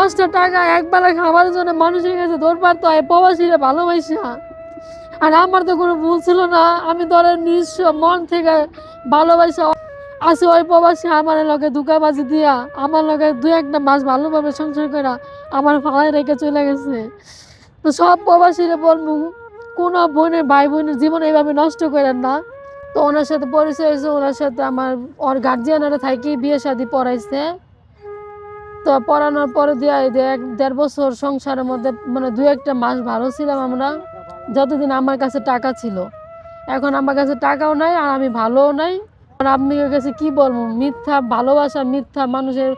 দশটা টাকা একবেলা খাবারের জন্য মানুষের কাছে পারতো হয় প্রবাসীরা ভালোবাসা আর আমার তো কোনো ভুল ছিল না, আমি ধরেন নিঃস্ব মন থেকে ভালোবাসা আছে ওই প্রবাসী আমার লগে দুকাবাজি দিয়া, আমার লগে দু একটা মাস ভালোভাবে সংসার করা আমার ফালায় রেখে চলে গেছে। তো সব প্রবাসীরা বলব, কোনো বোনের ভাই বোনের জীবন এইভাবে নষ্ট করেন না। তো ওনার সাথে পরিচয় হয়েছে, ওনার সাথে আমার, ওর গার্জিয়ানেরা থাকি বিয়ে শাদি পড়াইছে। তো পড়ানোর পরে দিয়ে এক দেড় বছর সংসারের মধ্যে মানে দু একটা মাস ভালো ছিলাম আমরা, যতদিন আমার কাছে টাকা ছিল। এখন আমার কাছে টাকাও নাই আর আমি ভালোও নাই। আর আপনি কাছে কি বলব, মিথ্যা, ভালোবাসা, মিথ্যা, মানুষের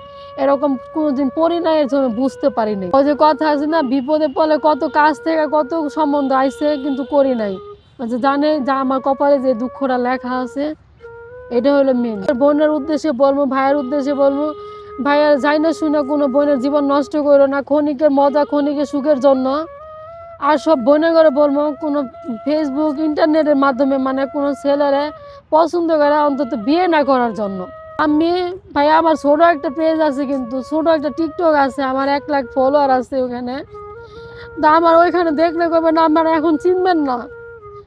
এরকম কোনোদিন পড়ি নাই, এর জন্য বুঝতে পারিনি ওই যে কথা আছে না, বিপদে পড়লে কত কাজ থেকে কত সম্বন্ধ আইছে কিন্তু করি নাই। যে জানে যা আমার কপালে যে দুঃখটা লেখা আছে, এটা হলো মেন বোনের উদ্দেশ্যে বলব, ভাইয়ের উদ্দেশ্যে বলব ভাইয়া যাই না শুনে কোনো বোনের জীবন নষ্ট করো না, ক্ষণিকের মজা, ক্ষণিকের সুখের জন্য। আর সব বোনে করে বলব, কোনো ফেসবুক ইন্টারনেটের মাধ্যমে মানে কোনো ছেলেরে পছন্দ করে অন্তত বিয়ে না করার জন্য। আমি, ভাই, আমার ছোট একটা পেজ আছে কিন্তু, ছোট একটা টিকটক আছে, আমার এক লাখ ফলোয়ার আছে ওখানে। তা আমার ওইখানে দেখলে কবে না, আমার এখন চিনবেন না।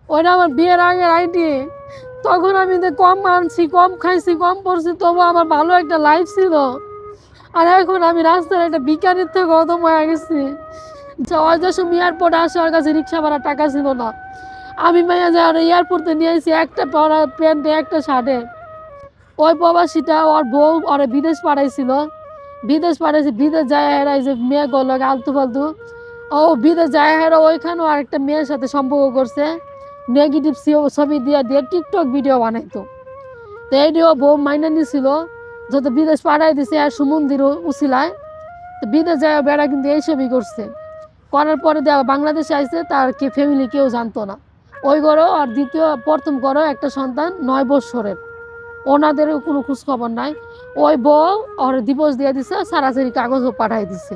ওইটা আমার বিয়ের আগের আইডি তখন আমি কম আনছি, কম খাইছি, কম পড়ছি তবু আমার ভালো একটা লাইফ ছিল। আর এখন আমি রাস্তার একটা বিজ্ঞানীর থেকে গতম হয়ে গেছি। যাওয়ার যে সময় এয়ারপোর্টে আসে ওর কাছে রিক্সা ভাড়া টাকা ছিল না। আমি মাইয়া যাই আর এয়ারপোর্টে নিয়ে এসেছি একটা পরা প্যান্টে একটা শার্টে ওই প্রবাসীটা ওর বউ ওরে বিদেশ পাঠাইছিল। বিদেশ পাঠাইছে, বিদেশ যায় হেরা এই যে মেয়ে গল আলতু ফালতু। ও বিদেশ যায় হেরা ওইখানেও আরেকটা মেয়ের সাথে সম্পর্ক করছে। নেগেটিভ ছবি দিয়ে দিয়ে টিকটক ভিডিও বানাইতো। তো এইটিও বউ মাইনে নিছিল। যত বিদেশ পাঠাই দিছে আর সুমন্দির উচিলায় তো বিদেশ যায় বেড়া কিন্তু এইসবই করছে। করার পরে দেওয়া বাংলাদেশে আসছে তার কে ফ্যামিলি কেউ জানতো না। ওই ঘরও আর দ্বিতীয়, প্রথম ঘরও একটা সন্তান নয় বৎসরের। ওনাদেরও কোনো খোঁজখবর নাই। ওই বউ ওর দিবস দিয়ে দিছে, সারাসারি কাগজও পাঠাই দিছে।